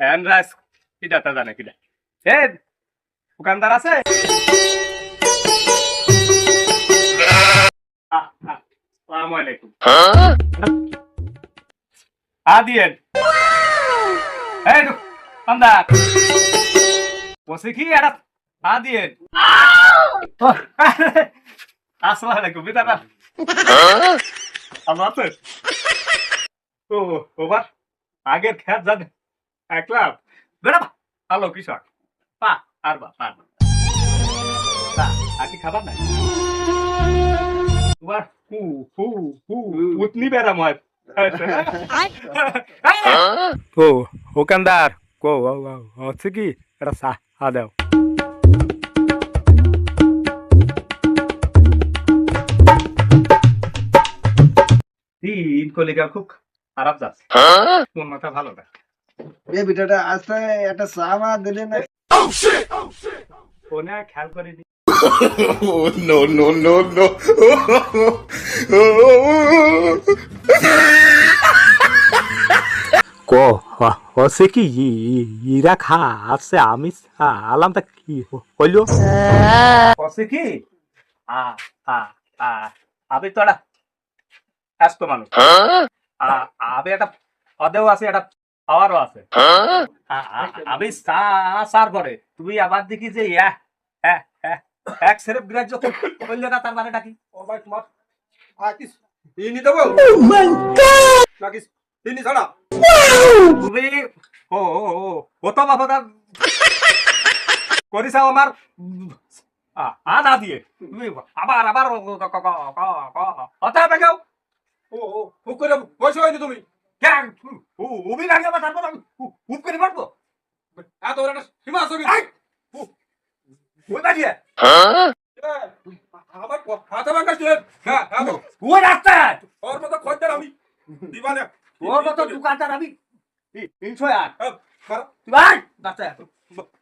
হ্যান্ডরাস কিটা তা জানে কিটা এ, দোকানদার আছে? আসসালামু আলাইকুম। হ্যাঁ দিয়েন। এই দোকানদার। বসে কি এটা হ্যাঁ দিয়েন। আসসালামু আলাইকুম বিদারা ভালো আছেন ও ওবার আগের খ্যাত জানে একলাম বেড়া ভালো কৃষক পা আর বা পার না আর কি খাবার নাই তোমার হু হু হু উতনি বেড়া ময় ও ওকানদার কো হচ্ছে কি এটা চা হা দাও তিন কলিগা খুব খারাপ যাচ্ছে। কোন মাথা ভালো না। আসতে একটা চা মা দিলে না খেয়াল করিনি। Oh, no, no, no, no. কো ইরা খা আছে আমি আলামটা কি হইল? বসে কি? আ আ আ আবে তো একটা ব্যস্ত মানুষ আ আবে একটা পদেও আছে একটা পাওয়ারও আছে আ- আ- আবে সার করে তুমি আবার দেখি যে ইয়া হ্যাঁ হ্যাঁ এক সেরেপ গ্রাহ্য করলে না তার তোমার ইনি দেবো নাকি ইনি ছাড়া তুমি ও ও ও ও তো বাবা করিসাও আমার আ আ না দিয়ে তুমি আবার আবার কথা বেগাও ও ও করে বসে হয়নি তুমি। কেন ও উবি লাগে বা তারপর আমি উপ করে মারবো এত বড় একটা সীমা আছে আমার হ্যাঁ হ্যাঁ তো। ওই রাস্তায়! ওর মতো খদ্দের আমি। দিবানে। তোর মতো দোকানদার আমি তিনশো আর তুই ভাই রাস্তায়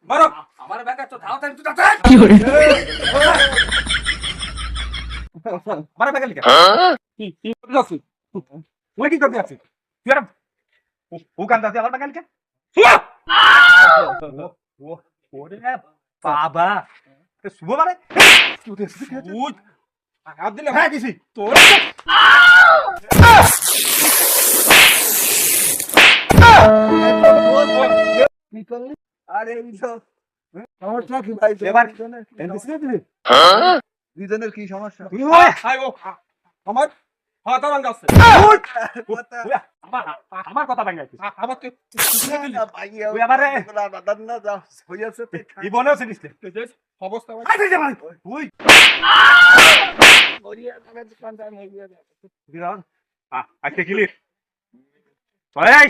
মারো। আমার ব্যাগে তো ধাও তুই রাস্তায় আমার ব্যাগে লিখা কি কি? করতে ওই কি করতে যাচ্ছিস তুই আর দোকান যাচ্ছিস আমার ব্যাগে লিখা ও ওরে বাবা শুভ মানে হাত দিলে হ্যাঁ দিছি তোর আরে সমস্যা কি ভাই এবার দুজনের কি সমস্যা? ও আমার হাতে ভাঙা আছে কথা আমার আমার তুই আমারে- না যা হইয়াছে ই। অবস্থা আই, যা ভাই। বিরান আ গিলি এই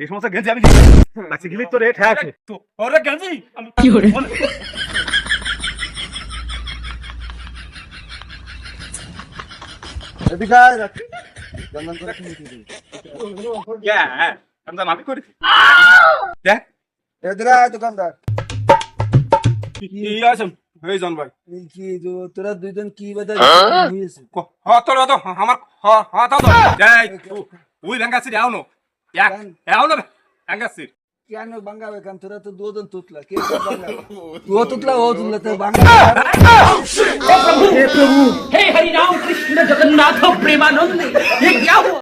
এই সমস্ত গেঞ্জি আমি দিই আজকে গিলি তো রেট আছে। তো ওরে গেঞ্জি? আমি কি করে আমি করি দেখ। দোকানদার। হয়ে যান ভাই। কি তোরা দুইজন কি বাদা হয়েছে তোরা তো আমার হতা তো যাই ওই ভাঙ্গাসির আও নো। আও নো ভাঙ্গাসির কেন বাঙ্গাবে কেন তোরা তো দুজন তুতলা। কে তুতলা ও তুতলা তো বাঙ্গা हरिराम कृष्ण जगन्नाथ प्रेमानंद ये क्या हुआ